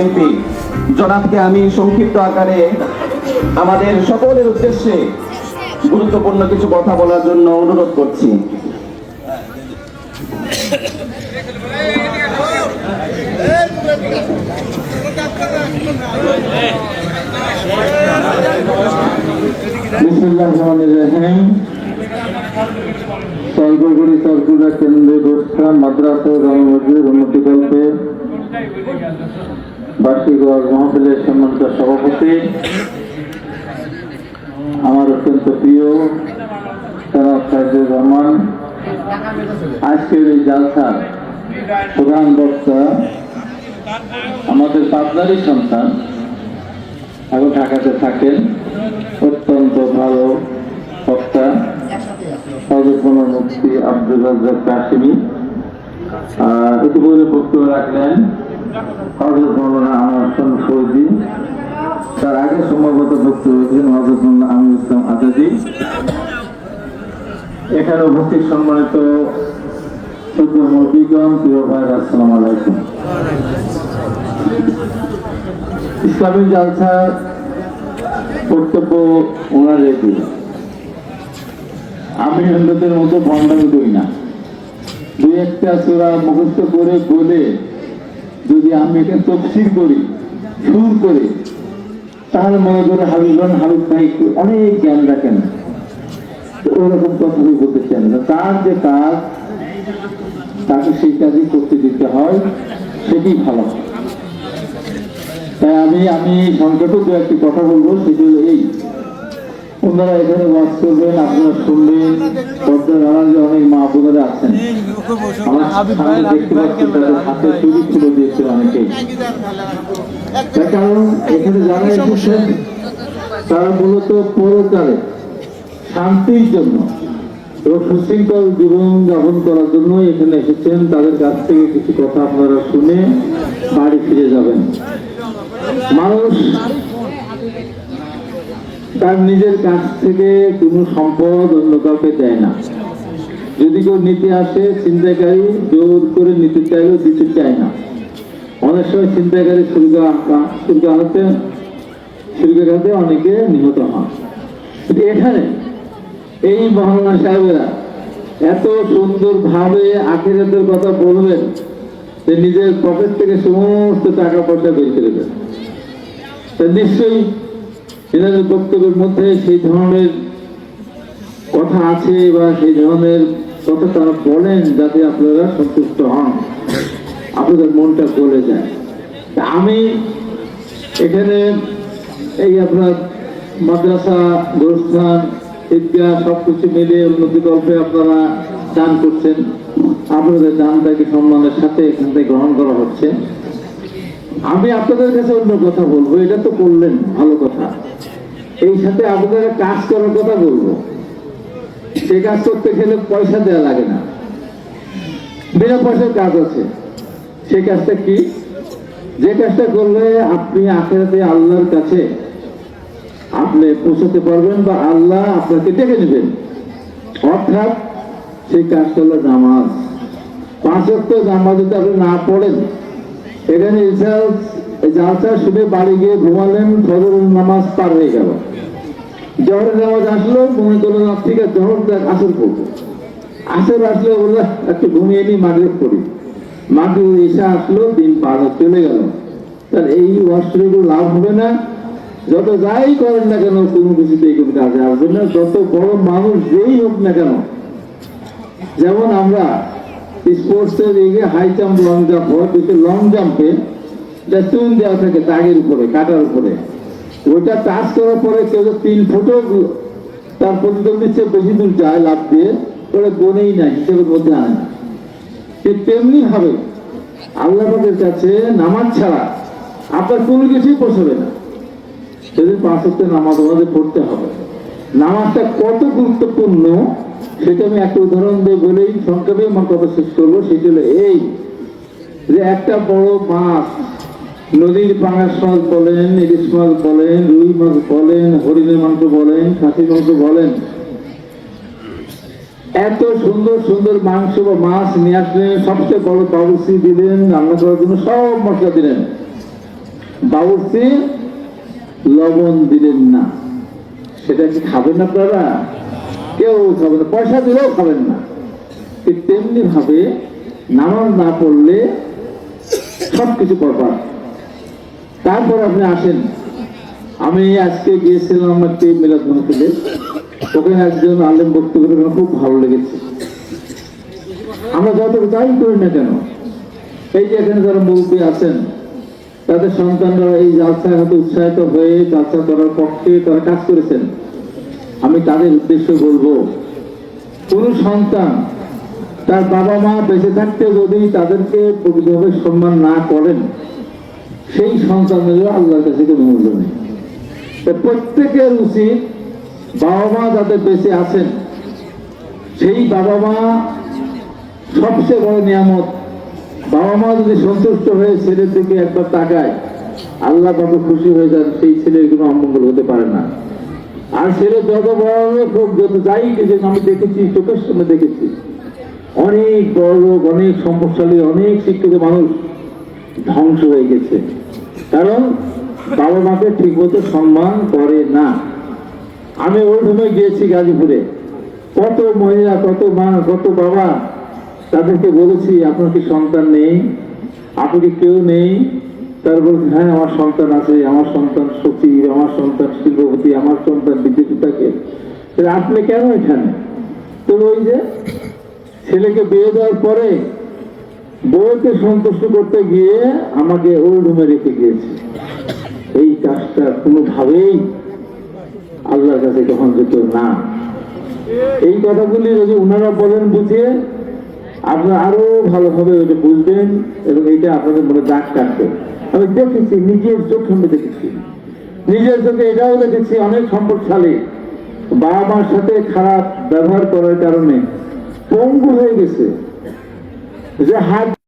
MP. জনাবকে আমি সংক্ষিপ্ত আকারে আমাদের সকলের উদ্দেশ্যে গুরুত্বপূর্ণ কিছু কথা বলার জন্য অনুরোধ করছি। সর্বগুড়ি সরকুড়া কেন্দ্রে গোষ্ঠান মাদ্রাসা রঙমজুর উন্নতিকল্পে বার্ষিক ওয়াজ মাহফিলের সম্মানিত সভাপতি, আমার অত্যন্ত প্রিয় রহমান, আজকের এই জালসার প্রধান বক্তা আমাদের পাবনারই সন্তান, এখন ঢাকাতে থাকেন, অত্যন্ত ভালো বক্তা সর্বপূর্ণ মুক্তি আব্দুল রাজ্জাক কাশিমি। ইতিপূর্বে বক্তব্য রাখলেন আমার ফৌজি তার আগে সম্ভবত বক্তব্য রেখেছেন ইসলাম আজাদি। এখানে উপস্থিত সম্মানিত আসসালাম আলাইকুম। ইসলামী জালসার বক্তব্য ওনার রেখে আমি হিন্দুদের মতো ভণ্ডামি করি না। দুই একটা সুরা মুখস্থ করে বলে যদি আমি এটা তফসির করি, সুর করে, তাহলে মনে করে হাবিবান হাবিব ভাই অনেক জ্ঞান রাখেন। ওরকম কথা বলতে চান না। তার যে কাজ, তাকে সেই কাজই করতে দিতে হয়, সেটি ভালো। তাই আমি আমি সংক্ষেপে দু একটি কথা বলব, সেটি হলো এই। ওনারা এখানে ওয়াজ করবেন, আপনারা শুনবেন। অনেক মা বোনেরা আছেন। কারণ এখানে যারা তারা পরকালে শান্তির জন্য এবং জীবন যাপন করার জন্য এখানে এসেছেন। তাদের কাছ থেকে কিছু কথা আপনারা শুনে বাড়ি ফিরে যাবেন। মানুষ তার নিজের কাছ থেকে কোনো সম্পদ অন্য কাউকে দেয় না। যদি কেউ নিতে আসে চিন্তাকারী জোর করে নিতে চাইলেও দিতে চায় না। অনেক সময় চিন্তাকারী শুল্ক শুল্ক আনতে শুল্কাঘাতে অনেকে নিহত হন। এখানে এই মহারণা সাহেবেরা এত সুন্দর ভাবে আখেরাতের কথা বলবেন যে নিজের পকেট থেকে সমস্ত টাকা পয়সা বের করে তা নিশ্চয়ই এনাদের বক্তব্যের মধ্যে সেই ধরনের কথা আছে বা সেই ধরনের কথা তারা বলেন যাতে আপনারা সন্তুষ্ট হন। আপনাদের মনটা গলে যায়। আমি এখানে এই আপনার মাদ্রাসা গোরস্থান ঈদগাহ সব কিছু মিলে উন্নতি গল্পে আপনারা দান করছেন। আপনাদের দানটাকে সম্মানের সাথে এখান থেকে গ্রহণ করা হচ্ছে। আমি আপনাদের কাছে অন্য কথা বলব, এটা তো করলেন ভালো কথা। এই সাথে আপনাদের কাজ করার কথা বলব। সে কাজ করতে গেলে পয়সা দেওয়া লাগে না। বিনা পয়সার কাজ আছে। সেই কাজটা কি? যে কাজটা করলে আপনি আখেরাতে আল্লাহর কাছে আপনি পৌঁছাতে পারবেন বা আল্লাহ আপনাকে ডেকে নেবেন। অর্থাৎ সেই কাজটা হলো নামাজ। পাঁচ নামাজ যদি আপনি না পড়েন। এখানে জালসা শুনে বাড়ি গিয়ে ঘুমালেন, ফজরের নামাজ পার হয়ে গেল। জহরের নামাজ আসলো, মনে করল, না, ঠিক আছে, জহর দেখ, আসর পড়ব। আসর আসলে বলল, একটু ঘুমিয়ে নি, মাগরেব করি মাগরেব এসে আসলো, দিন পার চলে গেল। তার এই অস্ত্রগুলো লাভ হবে না। যত যাই করেন না কেন, কোনো কিছুতে এই কাজে আসবে না। যত বড় মানুষ যেই হোক না কেন, যেমন আমরা স্পোর্টসের দিকে হাই জাম্প লং জাম্প হয় কিন্তু লং জাম্পে চুন দেওয়া থাকে দাগের উপরে, কাটার উপরে। ওইটা টাচ করার পরে কেউ তিন ফুটও তার প্রতিদ্বন্দ্বীর চেয়ে বেশি দূর যায় লাভ দিয়ে, ওরা গনেই না হিসেবের মধ্যে আনে না। ঠিক তেমনি ভাবে আল্লাহ পাকের কাছে নামাজ ছাড়া আপনার কোনো কিছুই পোষাবে না। সেদিন পাঁচ হচ্ছে নামাজ আমাদের পড়তে হবে। নামাজটা কত গুরুত্বপূর্ণ সেটা আমি একটা উদাহরণ দিয়ে বলেই সংক্ষেপে আমার কথা শেষ করব, সেটা এই যে একটা বড় মাছ নদীর পাঙাশ মাছ বলেন, ইলিশ মাছ বলেন, রুই মাছ বলেন, হরিণের মাংস বলেন, খাসির মাংস বলেন, এত সুন্দর সুন্দর মাংস বা মাছ নিয়ে আসলেন সবচেয়ে বড় বাবুসি দিলেন, রান্না করার জন্য সব মশলা দিলেন। বাবুর্চি লবণ দিলেন না। সেটা কি খাবেন আপনারা? কেউ খাবেন না, পয়সা দিলেও খাবেন না। ঠিক তেমনি ভাবে নামাজ না পড়লে সবকিছু করবার তারপর আপনি আসেন। আমি আজকে গিয়েছিলাম একটি মিলাদ মাহফিলে ওখানে একজন আলেম বক্তব্য খুব ভালো লেগেছে। আমরা যত যাই করি না কেন, এই যে এখানে যারা মুরব্বী আছেন, তাদের সন্তানরা এই জালসায় হয়তো উৎসাহিত হয়ে জালসা করার পক্ষে তারা কাজ করেছেন। আমি তাদের উদ্দেশ্যে বলব, কোন সন্তান তার বাবা মা বেঁচে থাকতে যদি তাদেরকে প্রকৃতভাবে সম্মান না করেন, সেই সন্তানেরও আল্লাহর কাছে মূল্য নেই। প্রত্যেকের উচিত বাবা মা যাদের বেঁচে আছেন, সেই বাবা মা সবচেয়ে বড় নিয়ামত। বাবা মা যদি সন্তুষ্ট হয়ে ছেলের দিকে একবার তাকায়, আল্লাহ বাবা খুশি হয়ে যান, সেই ছেলের কোনো অমঙ্গল হতে পারে না। আর ছেলে যত বড় হোক, যত যাই কিছু আমি দেখেছি, চোখের সামনে দেখেছি, অনেক বড় লোক, অনেক সম্পদশালী, অনেক শিক্ষিত মানুষ ধ্বংস হয়ে গেছে। কারণ বাবা মাকে ঠিক মতো সম্মান করে না। আমি ওই সময় গিয়েছি গাজীপুরে। কত মহিলা, কত মা, কত বাবা তাদেরকে বলেছি, আপনার কি সন্তান নেই? আপনি কি কেউ নেই? তার বলছে হ্যাঁ আমার সন্তান আছে, আমার সন্তান সচিব আমার সন্তান শিল্পপতি, আমার সন্তান বিদ্যুৎ থাকে আপনি কেন এখানে? তো ওই যে ছেলেকে বিয়ে দেওয়ার পরে বউকে সন্তুষ্ট করতে গিয়ে আমাকে ওই রুমে রেখে গিয়েছে। এই কাজটা কোনোভাবেই আল্লাহর কাছে গ্রহণযোগ্য না। এই কথাগুলি যদি ওনারা বলেন বুঝিয়ে আপনারা আরও ভালোভাবে ওইটা বুঝবেন এবং এইটা আপনাদের মনে দাগ কাটবে। আমি দেখেছি, নিজের চোখে আমি দেখেছি। নিজের চোখে এটাও দেখেছি, অনেক সম্পদশালী। বাবা মার সাথে খারাপ ব্যবহার করার কারণে পঙ্গু হয়ে গেছে। যে হাত